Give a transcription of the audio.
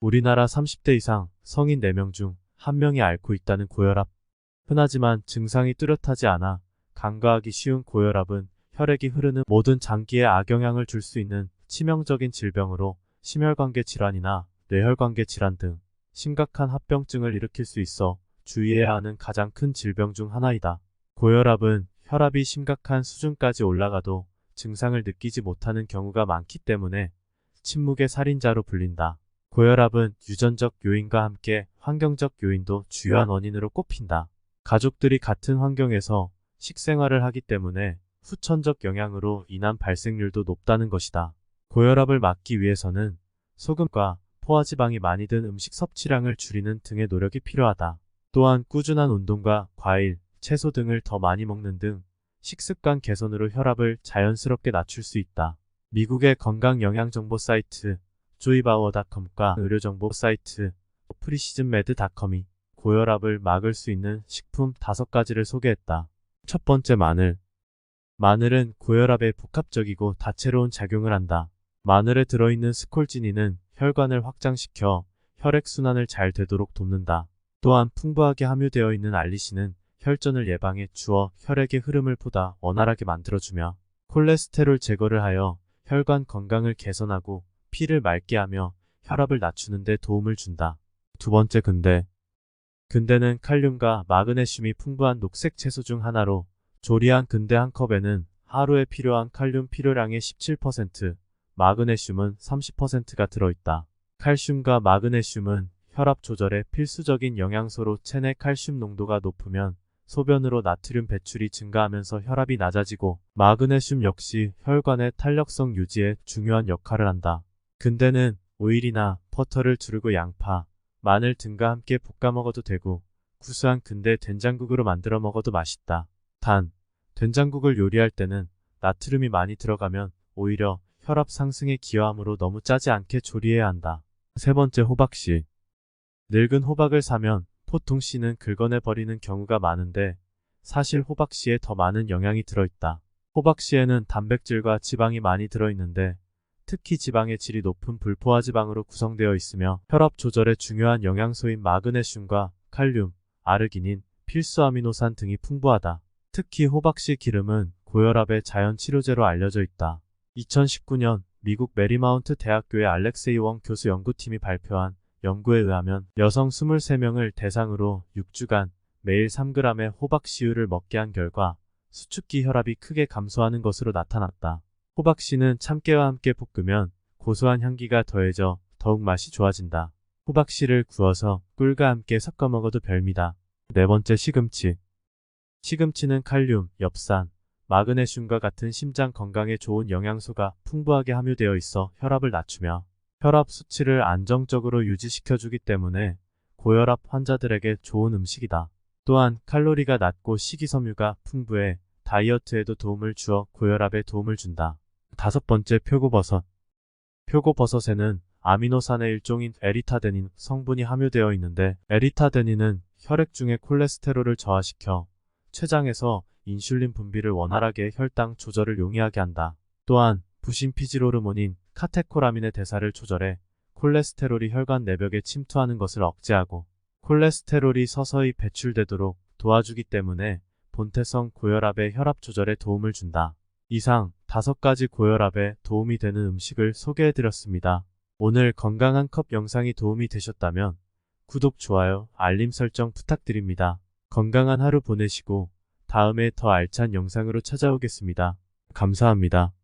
우리나라 30대 이상 성인 4명 중 1명이 앓고 있다는 고혈압. 흔하지만 증상이 뚜렷하지 않아 간과하기 쉬운 고혈압은 혈액이 흐르는 모든 장기에 악영향을 줄 수 있는 치명적인 질병으로 심혈관계 질환이나 뇌혈관계 질환 등 심각한 합병증을 일으킬 수 있어 주의해야 하는 가장 큰 질병 중 하나이다. 고혈압은 혈압이 심각한 수준까지 올라가도 증상을 느끼지 못하는 경우가 많기 때문에 침묵의 살인자로 불린다. 고혈압은 유전적 요인과 함께 환경적 요인도 주요한 원인으로 꼽힌다. 가족들이 같은 환경에서 식생활을 하기 때문에 후천적 영향으로 인한 발생률도 높다는 것이다. 고혈압을 막기 위해서는 소금과 포화지방이 많이 든 음식 섭취량을 줄이는 등의 노력이 필요하다. 또한 꾸준한 운동과 과일, 채소 등을 더 많이 먹는 등 식습관 개선으로 혈압을 자연스럽게 낮출 수 있다. 미국의 건강 영양 정보 사이트 조이바워닷컴과 의료정보 사이트 프리시즌메드닷컴이 고혈압을 막을 수 있는 식품 5가지를 소개했다. 첫 번째 마늘. 마늘은 고혈압에 복합적이고 다채로운 작용을 한다. 마늘에 들어있는 스콜지닌은 혈관을 확장시켜 혈액순환을 잘 되도록 돕는다. 또한 풍부하게 함유되어 있는 알리신은 혈전을 예방해 주어 혈액의 흐름을 보다 원활하게 만들어주며 콜레스테롤 제거를 하여 혈관 건강을 개선하고 피를 맑게 하며 혈압을 낮추는 데 도움을 준다. 두 번째 근대. 근대는 칼륨과 마그네슘이 풍부한 녹색 채소 중 하나로 조리한 근대 한 컵에는 하루에 필요한 칼륨 필요량의 17%, 마그네슘은 30%가 들어있다. 칼슘과 마그네슘은 혈압 조절에 필수적인 영양소로 체내 칼슘 농도가 높으면 소변으로 나트륨 배출이 증가하면서 혈압이 낮아지고 마그네슘 역시 혈관의 탄력성 유지에 중요한 역할을 한다. 근대는 오일이나 버터를 두르고 양파, 마늘 등과 함께 볶아 먹어도 되고 구수한 근대 된장국으로 만들어 먹어도 맛있다. 단, 된장국을 요리할 때는 나트륨이 많이 들어가면 오히려 혈압 상승에 기여하므로 너무 짜지 않게 조리해야 한다. 세 번째 호박씨. 늙은 호박을 사면 보통 씨는 긁어내 버리는 경우가 많은데 사실 호박씨에 더 많은 영양이 들어있다. 호박씨에는 단백질과 지방이 많이 들어있는데 특히 지방의 질이 높은 불포화 지방으로 구성되어 있으며 혈압 조절에 중요한 영양소인 마그네슘과 칼륨, 아르기닌, 필수 아미노산 등이 풍부하다. 특히 호박씨 기름은 고혈압의 자연 치료제로 알려져 있다. 2019년 미국 메리마운트 대학교의 알렉세이 웡 교수 연구팀이 발표한 연구에 의하면 여성 23명을 대상으로 6주간 매일 3g의 호박 씨유를 먹게 한 결과 수축기 혈압이 크게 감소하는 것으로 나타났다. 호박씨는 참깨와 함께 볶으면 고소한 향기가 더해져 더욱 맛이 좋아진다. 호박씨를 구워서 꿀과 함께 섞어 먹어도 별미다. 네 번째 시금치. 시금치는 칼륨, 엽산, 마그네슘과 같은 심장 건강에 좋은 영양소가 풍부하게 함유되어 있어 혈압을 낮추며 혈압 수치를 안정적으로 유지시켜주기 때문에 고혈압 환자들에게 좋은 음식이다. 또한 칼로리가 낮고 식이섬유가 풍부해 다이어트에도 도움을 주어 고혈압에 도움을 준다. 다섯 번째 표고버섯. 표고버섯에는 아미노산의 일종인 에리타데닌 성분이 함유되어 있는데 에리타데닌은 혈액 중의 콜레스테롤을 저하시켜 췌장에서 인슐린 분비를 원활하게 혈당 조절을 용이하게 한다. 또한 부신 피지로르몬인 카테코라민의 대사를 조절해 콜레스테롤이 혈관 내벽에 침투하는 것을 억제하고 콜레스테롤이 서서히 배출되도록 도와주기 때문에 본태성 고혈압의 혈압 조절에 도움을 준다. 이상 다섯 가지 고혈압에 도움이 되는 음식을 소개해드렸습니다. 오늘 건강한 컵 영상이 도움이 되셨다면 구독, 좋아요, 알림 설정 부탁드립니다. 건강한 하루 보내시고 다음에 더 알찬 영상으로 찾아오겠습니다. 감사합니다.